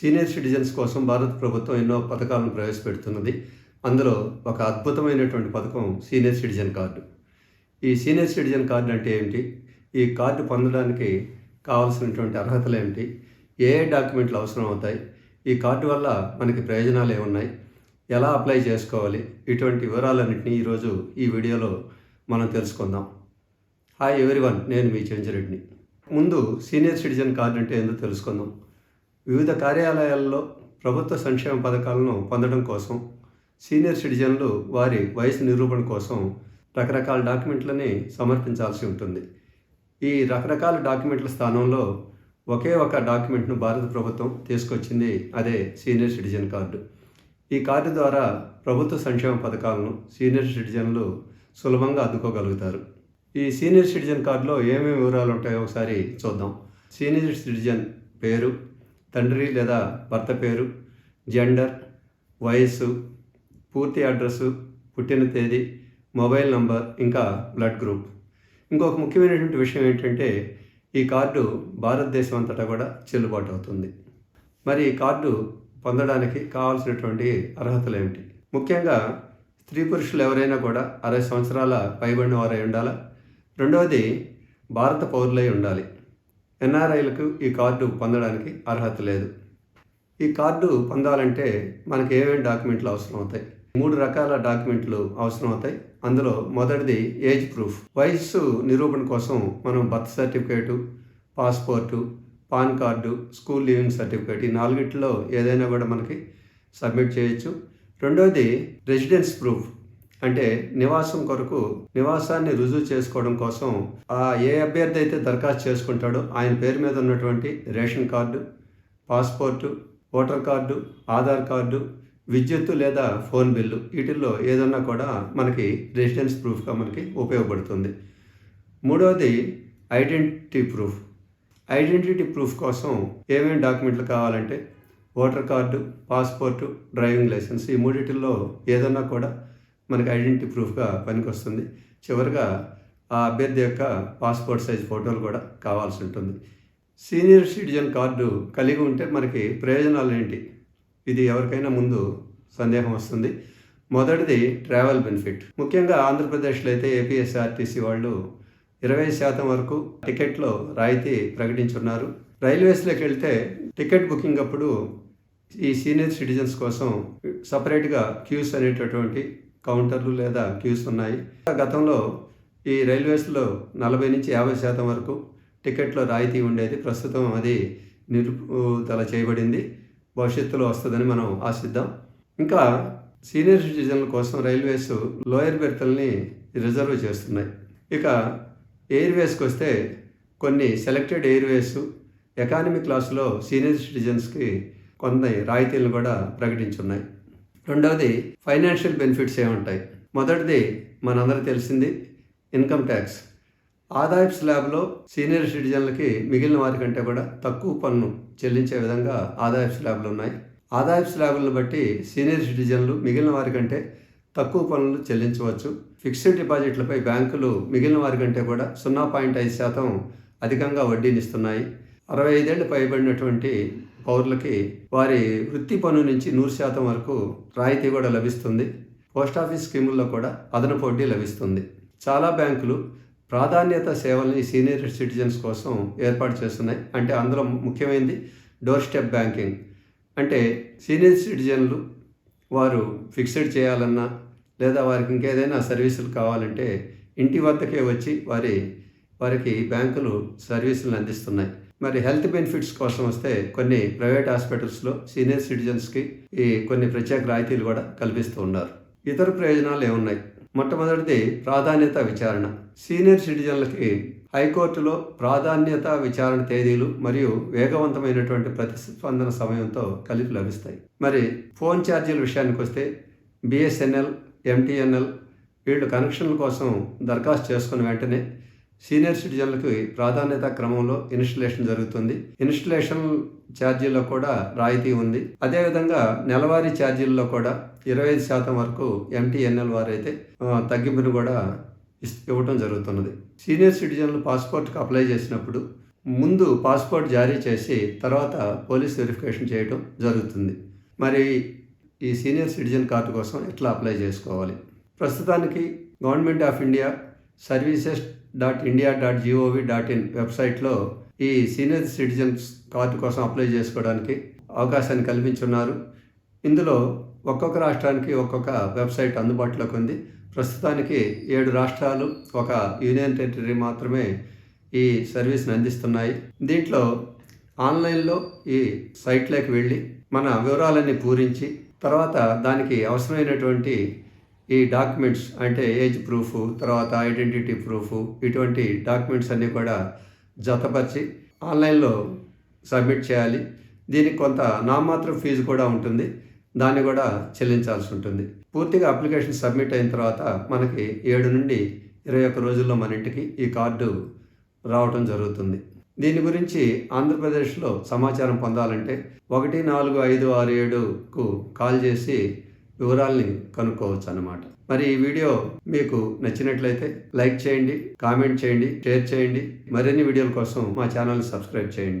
Senior citizens కోసం భారత ప్రభుత్వం ఎన్నో పథకాలను ప్రవేశపెడుతున్నది. అందులో ఒక అద్భుతమైనటువంటి పథకం సీనియర్ సిటిజన్ కార్డు. ఈ సీనియర్ సిటిజన్ కార్డు అంటే ఏమిటి? ఈ కార్డు పొందడానికి కావాల్సినటువంటి అర్హతలు ఏమిటి? ఏ ఏ డాక్యుమెంట్లు అవసరం అవుతాయి? ఈ కార్డు వల్ల మనకి ప్రయోజనాలు ఏమున్నాయి? ఎలా అప్లై చేసుకోవాలి? ఇటువంటి వివరాలన్నింటినీ ఈరోజు ఈ వీడియోలో మనం తెలుసుకుందాం. హాయ్ ఎవ్రీవన్ నేను మీ చెంచరెడ్డిని ముందు సీనియర్ సిటిజన్ కార్డు అంటే ఏందో తెలుసుకుందాం? వివిధ కార్యాలయాల్లో ప్రభుత్వ సంక్షేమ పథకాలను పొందడం కోసం సీనియర్ సిటిజన్లు వారి వయసు నిరూపణ కోసం రకరకాల డాక్యుమెంట్లని సమర్పించాల్సి ఉంటుంది. ఈ రకరకాల డాక్యుమెంట్ల స్థానంలో ఒకే ఒక డాక్యుమెంట్ను భారత ప్రభుత్వం తీసుకొచ్చింది అదే సీనియర్ సిటిజన్ కార్డు. ఈ కార్డు ద్వారా ప్రభుత్వ సంక్షేమ పథకాలను సీనియర్ సిటిజన్లు సులభంగా అందుకోగలుగుతారు. ఈ సీనియర్ సిటిజన్ కార్డులో ఏమేమి వివరాలు ఉంటాయో ఒకసారి చూద్దాం. సీనియర్ సిటిజన్ పేరు తండ్రి లేదా భర్త పేరు జెండర్ వయస్సు పూర్తి అడ్రస్సు పుట్టిన తేదీ మొబైల్ నంబర్ ఇంకా బ్లడ్ గ్రూప్. ఇంకొక ముఖ్యమైనటువంటి విషయం ఏంటంటే ఈ కార్డు భారతదేశం అంతటా కూడా చెల్లుబాటు అవుతుంది. మరి ఈ కార్డు పొందడానికి కావాల్సినటువంటి అర్హతలు ఏమిటి? ముఖ్యంగా స్త్రీ పురుషులు ఎవరైనా కూడా అరవై సంవత్సరాల పైబడిన వారై ఉండాలా? రెండవది భారత పౌరులై ఉండాలి. ఎన్ఆర్ఐలకు ఈ కార్డు పొందడానికి అర్హత లేదు. ఈ కార్డు పొందాలంటే మనకి ఏమేమి డాక్యుమెంట్లు అవసరం అవుతాయి మూడు రకాల డాక్యుమెంట్లు అవసరం అవుతాయి అందులో మొదటిది ఏజ్ ప్రూఫ్. వయస్సు నిరూపణ కోసం మనం birth certificate passport PAN card school leaving certificate ఈ నాలుగిట్లో ఏదైనా కూడా మనకి సబ్మిట్ చేయొచ్చు. రెండవది రెసిడెన్స్ ప్రూఫ్. అంటే నివాసం కొరకు నివాసాన్ని రుజువు చేసుకోవడం కోసం ఆ ఏ అభ్యర్థి అయితే దరఖాస్తు చేసుకుంటాడో ఆయన పేరు మీద ఉన్నటువంటి ration card passport voter card Aadhaar card విద్యుత్తు లేదా ఫోన్ బిల్లు వీటిల్లో ఏదన్నా కూడా మనకి రెసిడెన్స్ ప్రూఫ్గా మనకి ఉపయోగపడుతుంది. మూడవది ఐడెంటిటీ ప్రూఫ్. ఐడెంటిటీ ప్రూఫ్ కోసం ఏమేమి డాక్యుమెంట్లు కావాలంటే voter card passport driving licence ఈ మూడిటిల్లో ఏదన్నా కూడా మనకి ఐడెంటిటీ ప్రూఫ్గా పనికొస్తుంది. చివరిగా ఆ అభ్యర్థి యొక్క పాస్పోర్ట్ సైజ్ ఫోటోలు కూడా కావాల్సి ఉంటుంది. సీనియర్ సిటిజన్ కార్డు కలిగి ఉంటే మనకి ప్రయోజనాలు ఏంటి? ఇది ఎవరికైనా ముందు సందేహం వస్తుంది. మొదటిది ట్రావెల్ బెనిఫిట్. ముఖ్యంగా ఆంధ్రప్రదేశ్లో అయితే ఏపీఎస్ఆర్టీసీ వాళ్ళు ఇరవై శాతం వరకు టికెట్లో రాయితీ ప్రకటించున్నారు. రైల్వేస్లోకి వెళ్తే టికెట్ బుకింగ్ అప్పుడు ఈ సీనియర్ సిటిజన్స్ కోసం సపరేట్గా క్యూస్ అనేటటువంటి కౌంటర్లు లేదా క్యూస్ ఉన్నాయి. గతంలో ఈ రైల్వేస్లో నలభై నుంచి యాభై శాతం వరకు టికెట్లో రాయితీ ఉండేది. ప్రస్తుతం అది నిలుపుదల చేయబడింది. భవిష్యత్తులో వస్తుందని మనం ఆశిద్దాం. ఇంకా సీనియర్ సిటిజన్ల కోసం రైల్వేస్ లోయర్ బెర్తల్ని రిజర్వ్ చేస్తున్నాయి. ఇక ఎయిర్వేస్కి వస్తే కొన్ని సెలెక్టెడ్ ఎయిర్వేస్ ఎకానమీ క్లాసులో సీనియర్ సిటిజన్స్కి కొన్ని రాయితీలు కూడా ప్రకటించున్నాయి. రెండవది ఫైనాన్షియల్ బెనిఫిట్స్ ఏముంటాయి? మొదటిది మనందరూ తెలిసింది ఇన్కమ్ ట్యాక్స్. ఆదాయపు స్లాబ్లో సీనియర్ సిటిజన్లకి మిగిలిన వారికంటే కూడా తక్కువ పన్ను చెల్లించే విధంగా ఆదాయపు స్లాబ్లు ఉన్నాయి. ఆదాయపు స్లాబులను బట్టి సీనియర్ సిటిజన్లు మిగిలిన వారికంటే తక్కువ పన్నులు చెల్లించవచ్చు. ఫిక్స్డ్ డిపాజిట్లపై బ్యాంకులు మిగిలిన వారికంటే కూడా సున్నా పాయింట్ ఐదు శాతం అధికంగా వడ్డీనిస్తున్నాయి. అరవై ఐదేళ్ళు పైబడినటువంటి పౌరులకి వారి వృత్తి పన్ను నుంచి నూరు శాతం వరకు రాయితీ కూడా లభిస్తుంది. పోస్ట్ ఆఫీస్ స్కీముల్లో కూడా అదనపు వడ్డీ లభిస్తుంది. చాలా బ్యాంకులు ప్రాధాన్యత సేవల్ని సీనియర్ సిటిజన్స్ కోసం ఏర్పాటు చేస్తున్నాయి. అంటే అందులో ముఖ్యమైనది డోర్ స్టెప్ బ్యాంకింగ్. అంటే సీనియర్ సిటిజన్లు వారు ఫిక్స్డ్ చేయాలన్నా లేదా వారికి ఇంకేదైనా సర్వీసులు కావాలంటే ఇంటి వద్దకే వచ్చి వారి వారికి బ్యాంకులు సర్వీసులను అందిస్తున్నాయి. మరి హెల్త్ బెనిఫిట్స్ కోసం వస్తే కొన్ని ప్రైవేట్ హాస్పిటల్స్లో సీనియర్ సిటిజన్స్కి ఈ కొన్ని ప్రత్యేక రాయితీలు కూడా కల్పిస్తూ ఉన్నారు. ఇతర ప్రయోజనాలు ఏమున్నాయి? మొట్టమొదటిది ప్రాధాన్యత విచారణ. సీనియర్ సిటిజన్లకి హైకోర్టులో ప్రాధాన్యత విచారణ తేదీలు మరియు వేగవంతమైనటువంటి ప్రతిస్పందన సమయంతో కలిపి లభిస్తాయి. మరి ఫోన్ ఛార్జీల విషయానికి వస్తే బిఎస్ఎన్ఎల్ ఎంటీఎన్ఎల్ వీళ్ళు కనెక్షన్ల కోసం దరఖాస్తు చేసుకున్న వెంటనే సీనియర్ సిటిజన్లకి ప్రాధాన్యత క్రమంలో ఇన్స్టలేషన్ జరుగుతుంది. ఇన్స్టలేషన్ ఛార్జీల్లో కూడా రాయితీ ఉంది. అదేవిధంగా నెలవారీ ఛార్జీల్లో కూడా ఇరవై ఐదు శాతం వరకు ఎంటీఎన్ఎల్ వారైతే తగ్గింపును కూడా ఇవ్వటం జరుగుతున్నది. సీనియర్ సిటిజన్లు పాస్పోర్ట్కి అప్లై చేసినప్పుడు ముందు పాస్పోర్ట్ జారీ చేసి తర్వాత పోలీస్ వెరిఫికేషన్ చేయడం జరుగుతుంది. మరి ఈ సీనియర్ సిటిజన్ కార్డు కోసం ఎట్లా అప్లై చేసుకోవాలి? ప్రస్తుతానికి government of India services dot India dot GOV dot in వెబ్సైట్లో ఈ సీనియర్ సిటిజన్స్ కార్డు కోసం అప్లై చేసుకోవడానికి అవకాశాన్ని కల్పించున్నారు. ఇందులో ఒక్కొక్క రాష్ట్రానికి ఒక్కొక్క వెబ్సైట్ అందుబాటులోకి ఉంది. ప్రస్తుతానికి ఏడు రాష్ట్రాలు ఒక యూనియన్ టెరిటరీ మాత్రమే ఈ సర్వీస్ని అందిస్తున్నాయి. దీంట్లో ఆన్లైన్లో ఈ సైట్లోకి వెళ్ళి మన వివరాలన్నీ పూరించి తర్వాత దానికి అవసరమైనటువంటి ఈ డాక్యుమెంట్స్ అంటే ఏజ్ ప్రూఫ్ తర్వాత ఐడెంటిటీ ప్రూఫ్ ఇటువంటి డాక్యుమెంట్స్ అన్నీ కూడా జతపరిచి ఆన్లైన్లో సబ్మిట్ చేయాలి. దీనికి కొంత నామాత్రం ఫీజు కూడా ఉంటుంది. దాన్ని కూడా చెల్లించాల్సి ఉంటుంది. పూర్తిగా అప్లికేషన్ సబ్మిట్ అయిన తర్వాత మనకి ఏడు నుండి ఇరవై ఒక్క రోజుల్లో మన ఇంటికి ఈ కార్డు రావటం జరుగుతుంది. దీని గురించి ఆంధ్రప్రదేశ్లో సమాచారం పొందాలంటే ఒకటి నాలుగు ఐదు ఆరు ఏడుకు కాల్ చేసి వివరాల్ని కనుక్కోవచ్చు అన్నమాట మరి ఈ వీడియో మీకు నచ్చినట్లయితే లైక్ చేయండి కామెంట్ చేయండి షేర్ చేయండి. మరిన్ని వీడియోల కోసం మా ఛానల్ సబ్స్క్రైబ్ చేయండి.